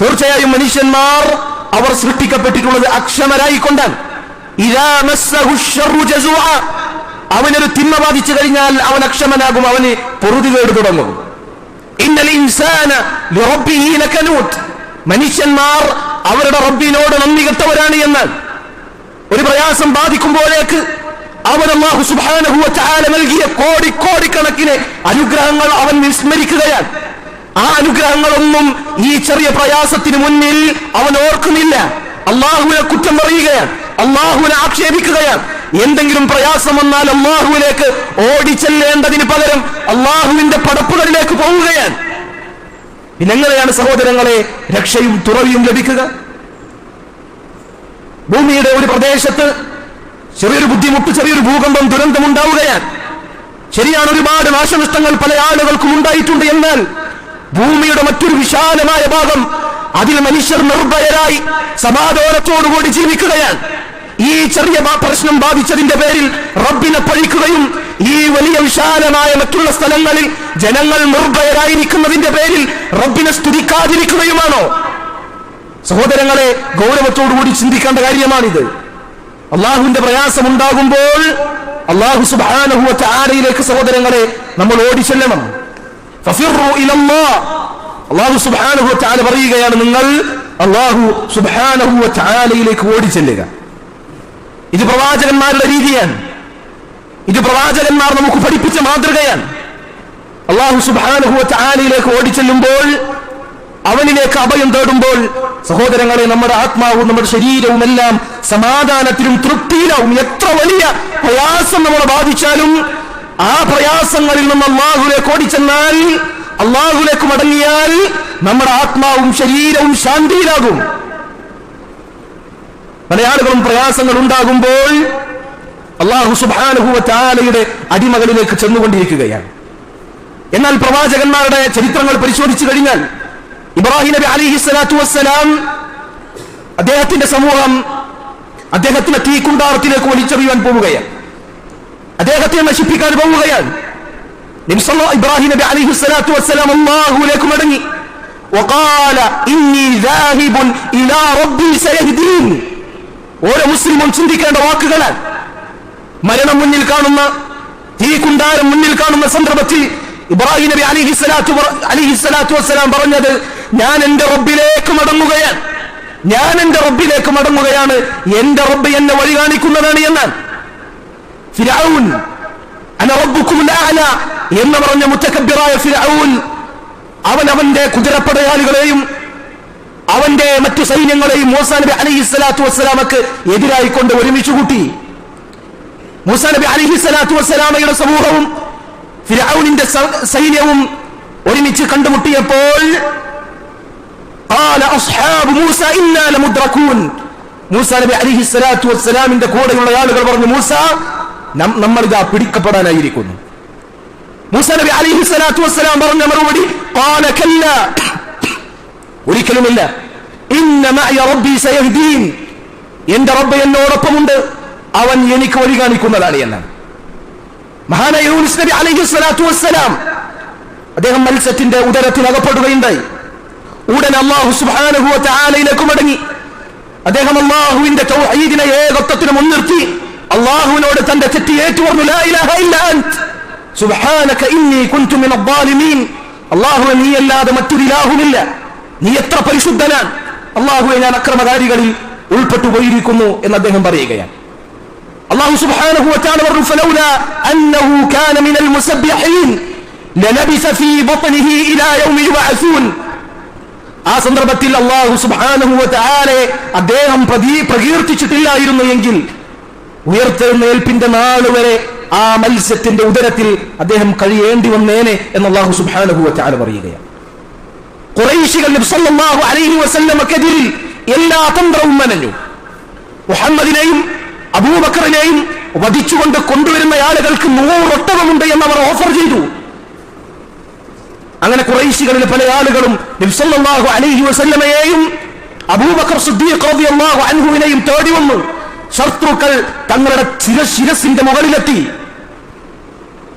തീർച്ചയായും മനുഷ്യന്മാർ അവർ സൃഷ്ടിക്കപ്പെട്ടിട്ടുള്ളത് അക്ഷമരായിക്കൊണ്ടാണ് അവനൊരു തിന്മ ബാധിച്ചു കഴിഞ്ഞാൽ അവൻ അക്ഷമനാകും അവന് പൊറുതികേട് തുടങ്ങും. മനുഷ്യന്മാർ അവരുടെ റബ്ബിനോട് നന്ദി കെട്ടവരാണ് ഒരു പ്രയാസം ബാധിക്കുമ്പോഴേക്ക് അവൻ അള്ളാഹു സുബ്ഹാനഹു വ തആല നൽകിയ കോടി കോടിക്കണക്കിന് അനുഗ്രഹങ്ങൾ അവൻ വിസ്മരിക്കുകയാണ്. ആ അനുഗ്രഹങ്ങളൊന്നും ഈ ചെറിയ പ്രയാസത്തിന് മുന്നിൽ അവൻ ഓർക്കുന്നില്ല. അള്ളാഹുവിനെ കുറ്റം പറയുകയാണ്. അള്ളാഹുവിനെ ആക്ഷേപിക്കുകയാണ്. എന്തെങ്കിലും പ്രയാസം വന്നാൽ അള്ളാഹുവിലേക്ക് ഓടിച്ചെല്ലേണ്ടതിന് പകരം അള്ളാഹുവിന്റെ പടപ്പുകളിലേക്ക് പോവുകയാണ്. പിന്നെങ്ങനെയാണ് സഹോദരങ്ങളെ രക്ഷയും തുറവിയും ലഭിക്കുക. ഭൂമിയുടെ ഒരു പ്രദേശത്ത് ചെറിയൊരു ബുദ്ധിമുട്ട് ചെറിയൊരു ഭൂകമ്പം ദുരന്തം ഉണ്ടാവുകയാണ്. ശരിയാണ് ഒരുപാട് നാശനഷ്ടങ്ങൾ പല ആളുകൾക്കും ഉണ്ടായിട്ടുണ്ട് എന്നാൽ ഭൂമിയുടെ മറ്റൊരു വിശാലമായ ഭാഗം അതിൽ മനുഷ്യർ നിർഭയരായി സമാധാനത്തോടുകൂടി ജീവിക്കുകയാണ്. ഈ ചെറിയ പ്രശ്നം ബാധിച്ചതിന്റെ പേരിൽ റബ്ബിനെ പഴിക്കുകയും ഈ വലിയ വിശാലമായ മറ്റുള്ള സ്ഥലങ്ങളിൽ ജനങ്ങൾ നിർഭയരായിരിക്കുന്നതിന്റെ പേരിൽ റബ്ബിനെ സ്തുതിക്കാതിരിക്കുകയുമാണോ? സഹോദരങ്ങളെ ഗൗരവത്തോടുകൂടി ചിന്തിക്കേണ്ട കാര്യമാണിത്. അള്ളാഹുവിന്റെ പ്രയാസം ഉണ്ടാകുമ്പോൾ അള്ളാഹു സുബാനഹുവറ്റ ആരയിലേക്ക് സഹോദരങ്ങളെ നമ്മൾ ഓടിച്ചെല്ലണം. അള്ളാഹു സുബാനഹു ചാല പറയുകയാണ് നിങ്ങൾ അള്ളാഹു സുബാനഹുവറ്റ ആലയിലേക്ക് ഓടിച്ചെല്ലുക. ഇത് പ്രവാചകന്മാരുടെ രീതിയാണ്. ഇത് പ്രവാചകന്മാർ നമുക്ക് പഠിപ്പിച്ച മാതൃകയാണ്. അള്ളാഹു സുബാനഹുവറ്റ ആലയിലേക്ക് ഓടിച്ചെല്ലുമ്പോൾ അവനിലേക്ക് അഭയം തേടുമ്പോൾ സഹോദരങ്ങളെ നമ്മുടെ ആത്മാവും നമ്മുടെ ശരീരവും എല്ലാം സമാധാനത്തിലും തൃപ്തിയിലാവും. എത്ര വലിയ പ്രയാസം നമ്മളെ ബാധിച്ചാലും ആ പ്രയാസങ്ങളിൽ നിന്ന് അള്ളാഹുലേക്ക് ഓടിച്ചെന്നാൽ അള്ളാഹുലേക്ക് മടങ്ങിയാൽ നമ്മുടെ ആത്മാവും ശരീരവും ശാന്തിയിലാകും. പല ആളുകളും പ്രയാസങ്ങൾ ഉണ്ടാകുമ്പോൾ അള്ളാഹു സുബാനുഹുവ അടിമകളിലേക്ക് ചെന്നുകൊണ്ടിരിക്കുകയാണ്. എന്നാൽ പ്രവാചകന്മാരുടെ ചരിത്രങ്ങൾ പരിശോധിച്ചു കഴിഞ്ഞാൽ ഇബ്രാഹിം നബി അലിഹി സ്വലാത്തു വസ്സലാം അദ്ദേഹത്തിന്റെ സമൂഹം അദ്ദേഹത്തിന്റെ തീക്കുണ്ടാറത്തിലേക്ക് വലിച്ചെറിയുവാൻ പോവുകയാണ്. അദ്ദേഹത്തെ നശിപ്പിക്കാൻ പോവുകയാണ് നബി സല്ലല്ലാഹു ഇബ്രാഹിം നബി അലിഹി സ്വലാത്തു വസ്സലാം അള്ളാഹുവിലേക്ക് മടങ്ങി وقال إني ذاهب إلى ربي سيهدين ഓരോ മുസ്ലിമും ചിന്തിക്കേണ്ട വാക്കുകളാണ് മരണം മുന്നിൽ കാണുന്ന തീ കുണ്ടാരം മുന്നിൽ കാണുന്ന സന്ദർഭത്തിൽ ഇബ്രാഹിം നബി അലിഹി സ്വലാത്തു അലിഹി സ്വലാത്തു വസ്സലാം പറഞ്ഞത് ഞാൻ എന്റെ റബ്ബിലേക്ക് മടങ്ങുകയാണ് ഞാൻ എന്റെ റബ്ബിലേക്ക് മടങ്ങുകയാണ് എന്റെ റബ്ബ് എന്നെ വഴി കാണിക്കുന്നതാണ് എന്നാണ് ഫിരൗൻ എന്ന് പറഞ്ഞ മുത്തക്കബിറായ ഫിരൗൻ അവൻ അവന്റെ കുതിരപ്പടയാളികളെയും അവന്റെ മറ്റു സൈന്യങ്ങളെയും മൂസാ നബി അലൈഹി സ്വലാത്തു വസ്സലാമക്ക് എതിരായിക്കൊണ്ട് ഒരുമിച്ച് കൂട്ടി. മൂസാ നബി അലൈഹി സ്വലാത്തു വസ്സലാമയുടെ സമൂഹവും ഫിരൗനിന്റെ സൈന്യവും ഒരുമിച്ച് കണ്ടുമുട്ടിയപ്പോൾ മൂസ നബി അലിഹി സ്വലാത്തു വസ്സലാമിന്റെ കൂടെയുള്ള ആളുകൾ പറഞ്ഞു മൂസ നമ്മൾ ഇതാ പിടിക്കപ്പെടാനായിരിക്കുന്നു. മൂസനബി അലിഹി സ്വലാത്തു വസ്സലാം പറഞ്ഞ മറുപടി ഒരിക്കലുമില്ല. എന്റെ റബ്ബ് എന്നോടൊപ്പമുണ്ട്. അവൻ എനിക്ക് വഴി കാണിക്കുന്നതാണ് എന്നാണ്. മഹാനായ യൂനിസ് നബി സ്വലാത്തു വസ്സലാം അദ്ദേഹം മത്സ്യത്തിന്റെ ഉദരത്തിൽ അകപ്പെടുകയുണ്ടായി ഉടൻ അള്ളാഹു സുബാനഹുവ ആലയിലേക്ക് മടങ്ങി. അദ്ദേഹം അള്ളാഹുവിന്റെ ഏകത്വത്തിന് മുൻനിർത്തി. അള്ളാഹുവിനോട് തന്റെ തെറ്റ് ഏറ്റുപറഞ്ഞു അള്ളാഹു നീ അല്ലാതെ മറ്റൊരു ഇലാഹുമില്ല നീ എത്ര പരിശുദ്ധനാണ്. അള്ളാഹുവെ ഞാൻ അക്രമകാരികളിൽ ഉൾപ്പെട്ടു പോയിരിക്കുന്നു എന്ന് അദ്ദേഹം പറയുകയാണ്. അള്ളാഹു സുബ്ഹാനഹു വതആല പറഞ്ഞു ഫലൗല അന്നഹു കാന മിനൽ മുസബ്ബിഹീൻ ലലബിസ ഫീ ബത്നിഹി ഇലാ യൗമി യുബഅസൂൻ. ആ സന്ദർഭത്തിൽ അള്ളാഹു സുബ്ഹാനഹു വതആല അദ്ദേഹം പ്രകീർത്തിച്ചിട്ടില്ലായിരുന്നു എങ്കിൽ ഉയർത്തെഴുന്നേൽപ്പിന്റെ നാൾ വരെ ആ മത്സ്യത്തിന്റെ ഉദരത്തിൽ അദ്ദേഹം കഴിയേണ്ടി വന്നേനെ എന്ന് അള്ളാഹു സുബ്ഹാനഹു വതആല പറയുകയാണ്. ഖുറൈശികൾ നബി സല്ലല്ലാഹു അലൈഹി വസല്ലമക്കെതിരിൽ എല്ലാ തന്ത്രവും മനഞ്ഞു മുഹമ്മദിനെയും അബൂബക്കറിനെയും വധിച്ചുകൊണ്ട് കൊണ്ടുവരുന്ന ആളുകൾക്ക് നൂറൊട്ടകമുണ്ട് അവർ ഓഫർ ചെയ്തു. അങ്ങനെ കുറേശികളിൽ പല ആളുകളും നബി സല്ലല്ലാഹു അലൈഹി വസല്ലമയെയും അബൂബക്കർ സിദ്ദീഖ് അൻഹുവിനെയും തേടി വന്നു. ശത്രുക്കൾ തങ്ങളുടെ ചിരശിരസിന്റെ മുകളിലെത്തി.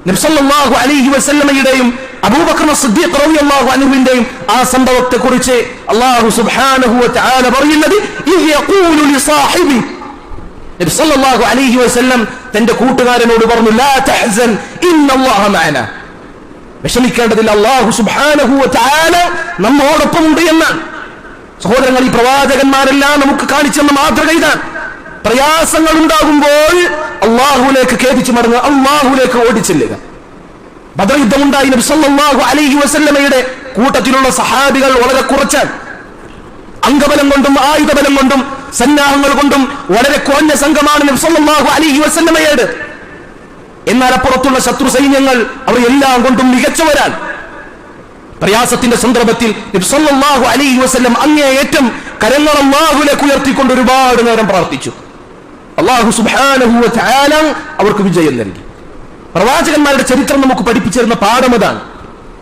നബി അലിഹി വസല്ലമയുടെയും അബൂബക്കർ സിദ്ദീഖ് ആ സംഭവത്തെ കുറിച്ച് അല്ലാഹു സുബ്ഹാനഹു യഖൂലു ലിസാഹിബി നബി സല്ലല്ലാഹു അലൈഹി വസല്ലം തന്റെ കൂട്ടുകാരനോട് പറഞ്ഞു ലാ തഹ്സൻ ഇന്നല്ലാഹ മഅന. വിഷമിക്കേണ്ടതില്ല അല്ലാഹു സുബ്ഹാനഹു വ തആല നമ്മോടൊപ്പം ഉണ്ട് എന്നാണ് സഹോദരങ്ങൾ ഈ പ്രവാചകന്മാരെല്ലാം നമുക്ക് കാണിച്ചെന്ന് മാതൃക ഇതാണ്. പ്രയാസങ്ങൾ ഉണ്ടാകുമ്പോൾ അള്ളാഹുലേക്ക് ഖേദിച്ചു മടങ്ങുക അള്ളാഹുലേക്ക് ഓടിച്ചെല്ലുക. ബദർ യുദ്ധമുണ്ടായി നബി സല്ലല്ലാഹു അലൈഹി വസല്ലമയുടെ കൂട്ടത്തിലുള്ള സഹാബികൾ വളരെ കുറച്ചാണ് അംഗബലം കൊണ്ടും ആയുധബലം കൊണ്ടും സന്നാഹങ്ങൾ കൊണ്ടും വളരെ കുറഞ്ഞ സംഘമാണ് നബി സല്ലല്ലാഹു അലൈഹി വസല്ലമയോട്. എന്നാൽ അപ്പുറത്തുള്ള ശത്രു സൈന്യങ്ങൾ അവർ എല്ലാം കൊണ്ടും മികച്ചവരാണ്. പ്രയാസത്തിന്റെ സന്ദർഭത്തിൽ നബി സല്ലല്ലാഹു അലൈഹി വസല്ലം അങ്ങേയറ്റം കരങ്ങൾ ഉയർത്തിക്കൊണ്ട് ഒരുപാട് നേരം പ്രാർത്ഥിച്ചു. അള്ളാഹു സുബ്ഹാനഹു വ അവർക്ക് വിജയം നൽകി. പ്രവാചകന്മാരുടെ ചരിത്രം നമുക്ക് പഠിപ്പിച്ചിരുന്ന പാഠം അതാണ്.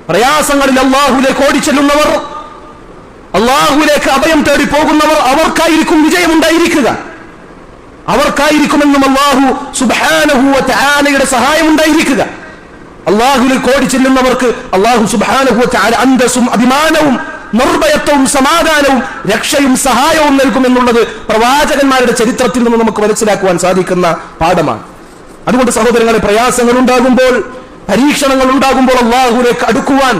പ്രയാസങ്ങളിൽ അള്ളാഹുലേക്ക് ഓടിച്ചെല്ലുന്നവർ അള്ളാഹുലേക്ക് അഭയം തേടി പോകുന്നവർ അവർക്കായിരിക്കും വിജയമുണ്ടായിരിക്കുക. അവർക്കായിരിക്കുമെന്നും അള്ളാഹു സുബ്ഹാനഹു വ തആലയുടെ സഹായം ഉണ്ടായിരിക്കുക അള്ളാഹുലേക്ക് ഓടിച്ചെല്ലുന്നവർക്ക് അള്ളാഹു സുബ്ഹാനഹു വ തആല അന്തസ്സും അഭിമാനവും നിർഭയത്വവും സമാധാനവും രക്ഷയും സഹായവും നൽകുമെന്നുള്ളത് പ്രവാചകന്മാരുടെ ചരിത്രത്തിൽ നിന്ന് നമുക്ക് മനസ്സിലാക്കുവാൻ സാധിക്കുന്ന പാഠമാണ്. അതുകൊണ്ട് സഹോദരങ്ങളെ പ്രയാസങ്ങൾ ഉണ്ടാകുമ്പോൾ പരീക്ഷണങ്ങൾ ഉണ്ടാകുമ്പോൾ അള്ളാഹുലേക്ക് അടുക്കുവാൻ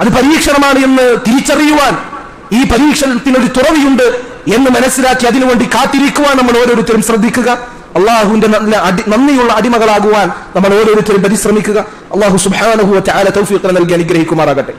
അത് പരീക്ഷണമാണ് എന്ന് തിരിച്ചറിയുവാൻ ഈ പരീക്ഷണത്തിനൊരു തുറവിയുണ്ട് എന്ന് മനസ്സിലാക്കി അതിനുവേണ്ടി കാത്തിരിക്കുവാൻ നമ്മൾ ഓരോരുത്തരും ശ്രദ്ധിക്കുക. അള്ളാഹുവിന്റെ നല്ല അടി നന്ദിയുള്ള അടിമകളാകുവാൻ നമ്മൾ ഓരോരുത്തരും പരിശ്രമിക്കുക. അള്ളാഹു സുബാനഹു തൗഫീഖ് നൽകി അനുഗ്രഹിക്കുമാറാകട്ടെ.